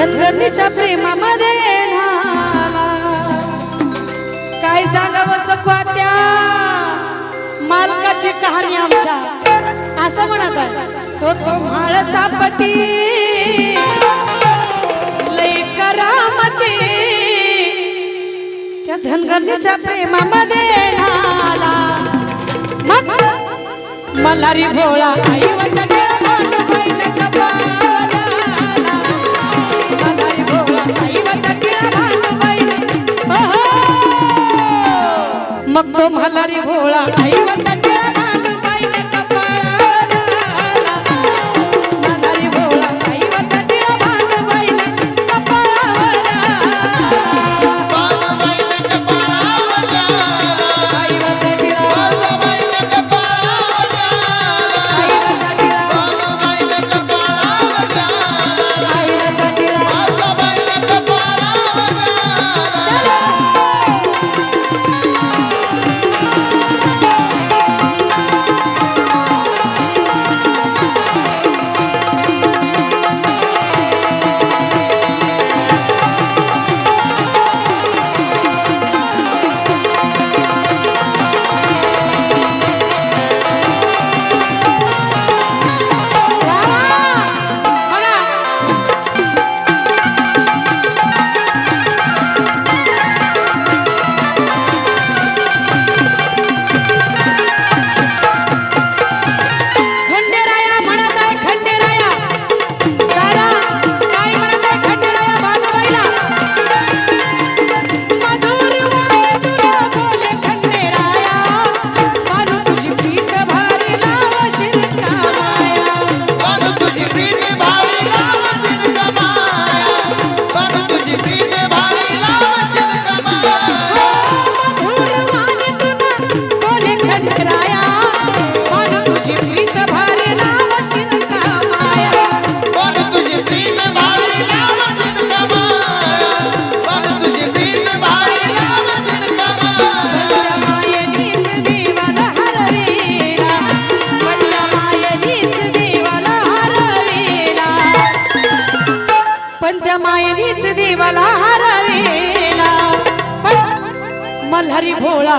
धनगरणीच्या प्रेमामध्ये काय सांगावं सखवा त्या मालकाची कहाणी आमच्या. असं म्हणत आहे. तो तुम्हाला पती लय करामती. त्या धनगरणीच्या प्रेमामध्ये मग? मला भोळा आई वतन मग तो म्हालारी भोळा. हरी भोळा.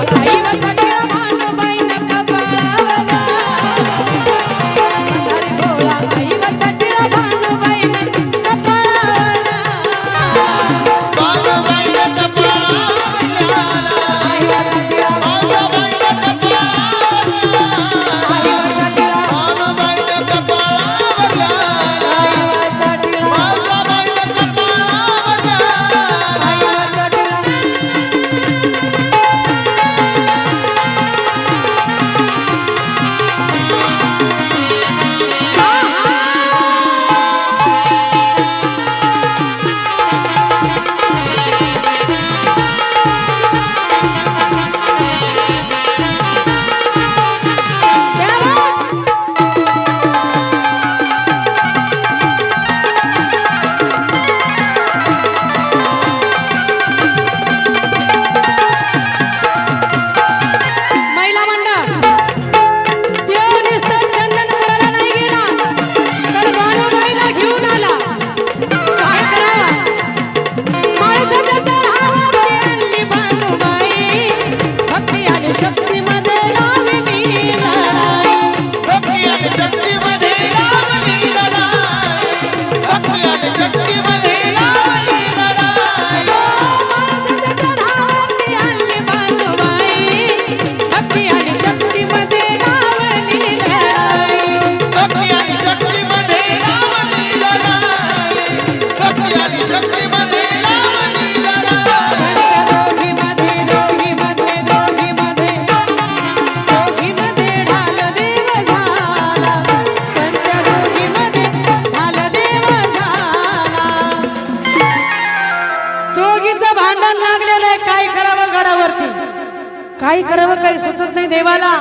सुचत नाही देवाला.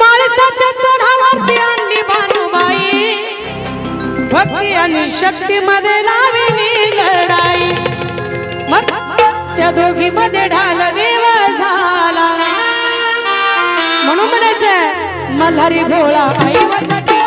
माणसाच्या चढावरती आणली भानुबाई. भक्ती आणि शक्ती मध्ये लावली लढाई. मग त्या दोघी मध्ये ढाल देव झाला. म्हणून म्हणायचं मल्हारी भोळा बाई वचटी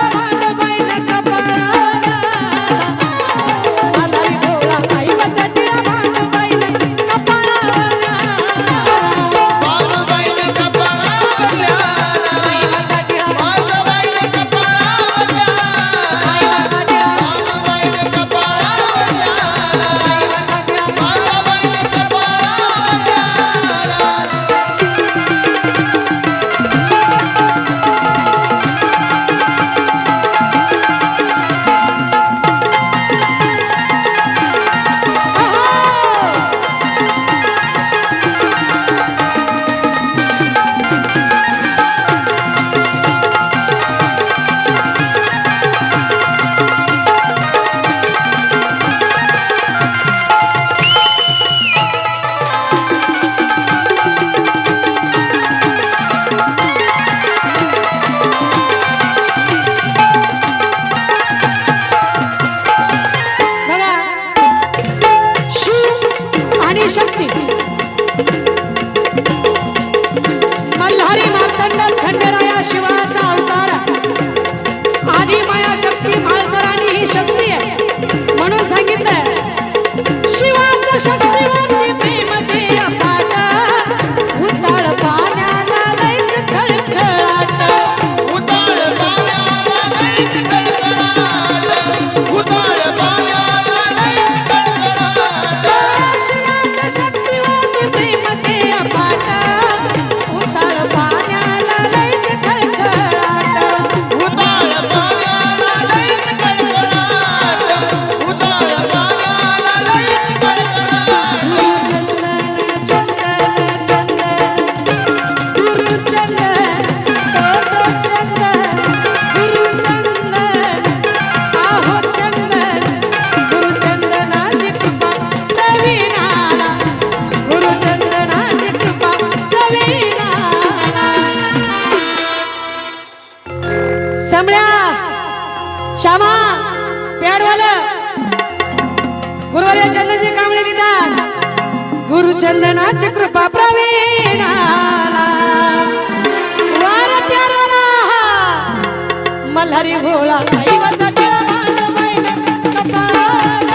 ही शक्ती. मल्हारी मार्तंड खंडराया शिवाचा अवतार. आदि माया शक्ती म्हाळसराणी ही शक्ती आहे. म्हणून सांगितलं शिवाचं शक्ती समळ्या श्यामा प्याडवाल गुरुवारी चंदनजी कांबळे निदान. गुरुचंदनाची कृपा प्रवीणा वार प्याडवाला मल्हारी भोळा दैवाचा तळा मांडवाईने कपाळा